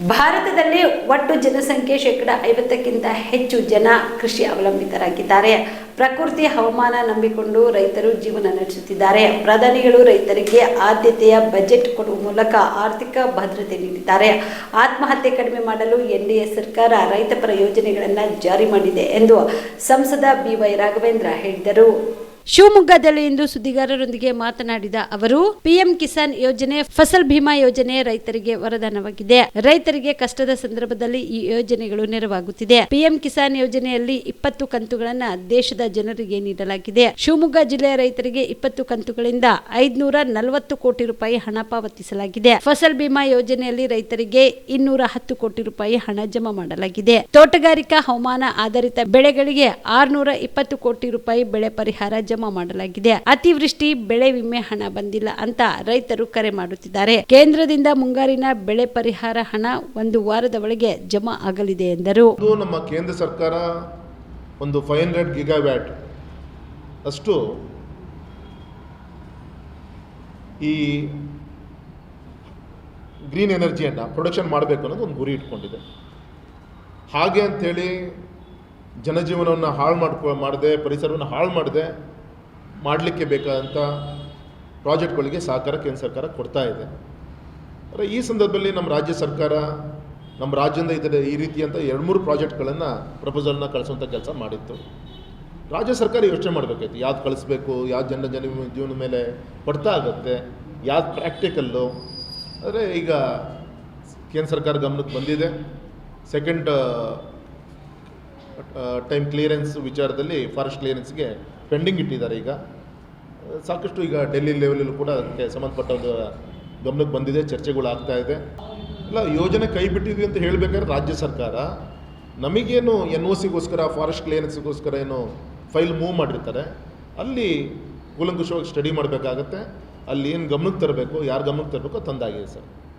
ಭಾರತದಲ್ಲಿ ಒಟ್ಟು ಜನಸಂಖ್ಯೆ ಶೇಕಡ ಐವತ್ತಕ್ಕಿಂತ ಹೆಚ್ಚು ಜನ ಕೃಷಿ ಅವಲಂಬಿತರಾಗಿದ್ದಾರೆ. ಪ್ರಕೃತಿ ಹವಾಮಾನ ನಂಬಿಕೊಂಡು ರೈತರು ಜೀವನ ನಡೆಸುತ್ತಿದ್ದಾರೆ. ಪ್ರಧಾನಿಗಳು ರೈತರಿಗೆ ಆದ್ಯತೆಯ ಬಜೆಟ್ ಕೊಡುವ ಮೂಲಕ ಆರ್ಥಿಕ ಭದ್ರತೆ ನೀಡಿದ್ದಾರೆ. ಆತ್ಮಹತ್ಯೆ ಕಡಿಮೆ ಮಾಡಲು ಎನ್ಡಿಎ ಸರ್ಕಾರ ರೈತಪರ ಯೋಜನೆಗಳನ್ನು ಜಾರಿ ಮಾಡಿದೆ ಎಂದು ಸಂಸದ ಬಿವೈ ರಾಘವೇಂದ್ರ ಹೇಳಿದರು. ಶಿವಮೊಗ್ಗದಲ್ಲಿ ಇಂದು ಸುದ್ದಿಗಾರರೊಂದಿಗೆ ಮಾತನಾಡಿದ ಅವರು, ಪಿಎಂ ಕಿಸಾನ್ ಯೋಜನೆ, ಫಸಲ್ ಭೀಮಾ ಯೋಜನೆ ರೈತರಿಗೆ ವರದಾನವಾಗಿದೆ. ರೈತರಿಗೆ ಕಷ್ಟದ ಸಂದರ್ಭದಲ್ಲಿ ಈ ಯೋಜನೆಗಳು ನೆರವಾಗುತ್ತಿದೆ. ಪಿಎಂ ಕಿಸಾನ್ ಯೋಜನೆಯಲ್ಲಿ ಇಪ್ಪತ್ತು ಕಂತುಗಳನ್ನ ದೇಶದ ಜನರಿಗೆ ನೀಡಲಾಗಿದೆ. ಶಿವಮೊಗ್ಗ ಜಿಲ್ಲೆಯ ರೈತರಿಗೆ ಇಪ್ಪತ್ತು ಕಂತುಗಳಿಂದ ಐದ್ನೂರ ನಲವತ್ತು ಕೋಟಿ ರೂಪಾಯಿ ಹಣ ಪಾವತಿಸಲಾಗಿದೆ. ಫಸಲ್ ಭೀಮಾ ಯೋಜನೆಯಲ್ಲಿ ರೈತರಿಗೆ ಇನ್ನೂರ ಹತ್ತು ಕೋಟಿ ರೂಪಾಯಿ ಹಣ ಜಮಾ ಮಾಡಲಾಗಿದೆ. ತೋಟಗಾರಿಕಾ ಹವಾಮಾನ ಆಧಾರಿತ ಬೆಳೆಗಳಿಗೆ ಆರ್ನೂರ ಇಪ್ಪತ್ತು ಕೋಟಿ ರೂಪಾಯಿ ಬೆಳೆ ಪರಿಹಾರ ಜಮಾ ಮಾಡಲಾಗಿದೆ. ಅತಿವೃಷ್ಟಿ, ಬೆಳೆ ವಿಮೆ ಹಣ ಬಂದಿಲ್ಲ ಅಂತ ರೈತರು ಕರೆ ಮಾಡುತ್ತಿದ್ದಾರೆ. ಕೇಂದ್ರದಿಂದ ಮುಂಗಾರಿನ ಬೆಳೆ ಪರಿಹಾರ ಹಣ ಒಂದು ವಾರದ ಒಳಗೆ ಜಮಾ ಆಗಲಿದೆ ಎಂದರು. ನಮ್ಮ ಕೇಂದ್ರ ಸರ್ಕಾರ ಒಂದು ಫೈವ್ ಹಂಡ್ರೆಡ್ ಗಿಗಾವ್ಯಾಟ್. ಅಷ್ಟು ಈ ಗ್ರೀನ್ ಎನರ್ಜಿಯನ್ನು ಪ್ರೊಡಕ್ಷನ್ ಮಾಡಬೇಕು ಅನ್ನೋದು ಒಂದು ಗುರಿ ಇಟ್ಕೊಂಡಿದೆ. ಹಾಗೆ ಅಂಥೇಳಿ ಜನಜೀವನವನ್ನು ಹಾಳು ಮಾಡ್ಕೊ, ಮಾಡದೆ, ಪರಿಸರವನ್ನು ಹಾಳು ಮಾಡದೆ ಮಾಡಲಿಕ್ಕೆ ಬೇಕಾದಂಥ ಪ್ರಾಜೆಕ್ಟ್ಗಳಿಗೆ ಸಹಕಾರ ಕೇಂದ್ರ ಸರ್ಕಾರ ಕೊಡ್ತಾ ಇದೆ. ಆದರೆ ಈ ಸಂದರ್ಭದಲ್ಲಿ ನಮ್ಮ ರಾಜ್ಯ ಸರ್ಕಾರ ನಮ್ಮ ರಾಜ್ಯದಿಂದ ಇದರ ಈ ರೀತಿಯಂಥ ಎರಡು ಮೂರು ಪ್ರಾಜೆಕ್ಟ್ಗಳನ್ನು ಪ್ರಪೋಸಲ್ನ ಕಳಿಸುವಂಥ ಕೆಲಸ ಮಾಡಿತ್ತು. ರಾಜ್ಯ ಸರ್ಕಾರ ಯೋಚನೆ ಮಾಡಬೇಕಾಯ್ತು. ಯಾವ್ದು ಕಳಿಸ್ಬೇಕು, ಯಾವ್ದು ಜನ ಜನ ಜೀವನದ ಮೇಲೆ ಪಡ್ತಾ ಆಗುತ್ತೆ, ಯಾವ್ದು ಪ್ರಾಕ್ಟಿಕಲ್ಲು ಅಂದರೆ ಈಗ ಕೇಂದ್ರ ಸರ್ಕಾರ ಗಮನಕ್ಕೆ ಬಂದಿದೆ. ಸೆಕೆಂಡ್ ಟೈಮ್ ಕ್ಲಿಯರೆನ್ಸ್ ವಿಚಾರದಲ್ಲಿ ಫಾರೆಸ್ಟ್ ಕ್ಲಿಯರೆನ್ಸ್ಗೆ ಪೆಂಡಿಂಗ್ ಇಟ್ಟಿದ್ದಾರೆ ಈಗ. ಸಾಕಷ್ಟು ಈಗ ಡೆಲ್ಲಿ ಲೆವೆಲಲ್ಲೂ ಕೂಡ ಅದಕ್ಕೆ ಸಂಬಂಧಪಟ್ಟದ್ದು ಗಮನಕ್ಕೆ ಬಂದಿದೆ, ಚರ್ಚೆಗಳು ಆಗ್ತಾ ಇದೆ. ಇಲ್ಲ, ಯೋಜನೆ ಕೈ ಬಿಟ್ಟಿದ್ವಿ ಅಂತ ಹೇಳಬೇಕಾದ್ರೆ ರಾಜ್ಯ ಸರ್ಕಾರ ನಮಗೇನು ಎನ್ ಒ ಸಿಗೋಸ್ಕರ ಫಾರೆಸ್ಟ್ ಕ್ಲಿಯರೆನ್ಸ್ಗೋಸ್ಕರ ಏನು ಫೈಲ್ ಮೂವ್ ಮಾಡಿರ್ತಾರೆ, ಅಲ್ಲಿ ಕೂಲಂಕುಷವಾಗಿ ಸ್ಟಡಿ ಮಾಡಬೇಕಾಗತ್ತೆ. ಅಲ್ಲಿ ಏನು ಗಮನಕ್ಕೆ ತರಬೇಕು, ಯಾರು ಗಮನಕ್ಕೆ ತರಬೇಕು ತಂದಾಗಿದೆ ಸರ್.